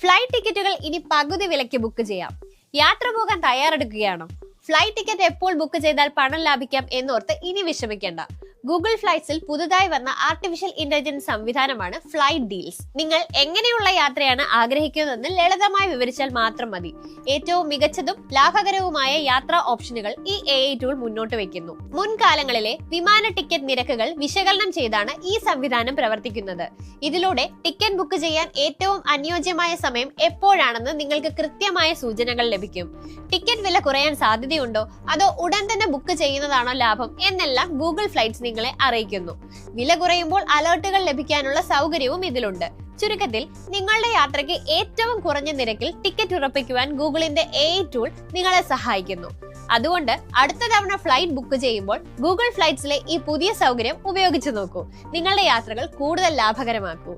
Flight ടിക്കറ്റുകൾ ഇനി പകുതി വിലയ്ക്ക് ബുക്ക് ചെയ്യാം. യാത്ര പോകാൻ തയ്യാറെടുക്കുകയാണോ? ഫ്ലൈറ്റ് ടിക്കറ്റ് എപ്പോൾ ബുക്ക് ചെയ്താൽ പണം ലാഭിക്കാം എന്നോർത്ത് ഇനി വിഷമിക്കേണ്ട. ഗൂഗിൾ ഫ്ലൈറ്റ്സിൽ പുതുതായി വന്ന ആർട്ടിഫിഷ്യൽ ഇന്റലിജൻസ് സംവിധാനമാണ് ഫ്ലൈറ്റ് ഡീൽസ് നിങ്ങൾ എങ്ങനെയുള്ള യാത്രയാണ് ആഗ്രഹിക്കുന്നതെന്ന് ലളിതമായി വിവരിച്ചാൽ മാത്രം മതി. ഏറ്റവും മികച്ചതും ലാഭകരവുമായ യാത്രാ ഓപ്ഷനുകൾ ഈ എ ഐ ടൂൾ മുന്നോട്ട് വയ്ക്കുന്നു മുൻകാലങ്ങളിലെ വിമാന ടിക്കറ്റ് നിരക്കുകൾ വിശകലനം ചെയ്താണ് ഈ സംവിധാനം പ്രവർത്തിക്കുന്നത്. ഇതിലൂടെ ടിക്കറ്റ് ബുക്ക് ചെയ്യാൻ ഏറ്റവും അനുയോജ്യമായ സമയം എപ്പോഴാണെന്ന് നിങ്ങൾക്ക് കൃത്യമായ സൂചനകൾ ലഭിക്കും. ടിക്കറ്റ് വില കുറയാൻ സാധ്യതയുണ്ടോ? അതോ ഉടൻ തന്നെ ബുക്ക് ചെയ്യുന്നതാണോ ലാഭം? എന്നെല്ലാം ഗൂഗിൾ ഫ്ലൈറ്റ്സ് നിങ്ങളെ അറിയിക്കുന്നു. വില കുറയുമ്പോൾ അലേർട്ടുകൾ ലഭിക്കാനുള്ള സൗകര്യവും ഇതിലുണ്ട്. ചുരുക്കത്തിൽ നിങ്ങളുടെ യാത്രയ്ക്ക് ഏറ്റവും കുറഞ്ഞ നിരക്കിൽ ടിക്കറ്റ് ഉറപ്പിക്കുവാൻ ഗൂഗിളിന്റെ എ ടൂൾ നിങ്ങളെ സഹായിക്കുന്നു. അതുകൊണ്ട് അടുത്ത തവണ ഫ്ലൈറ്റ് ബുക്ക് ചെയ്യുമ്പോൾ ഗൂഗിൾ ഫ്ലൈറ്റ്സിലെ ഈ പുതിയ സൗകര്യം ഉപയോഗിച്ചു നോക്കൂ. നിങ്ങളുടെ യാത്രകൾ കൂടുതൽ ലാഭകരമാക്കൂ.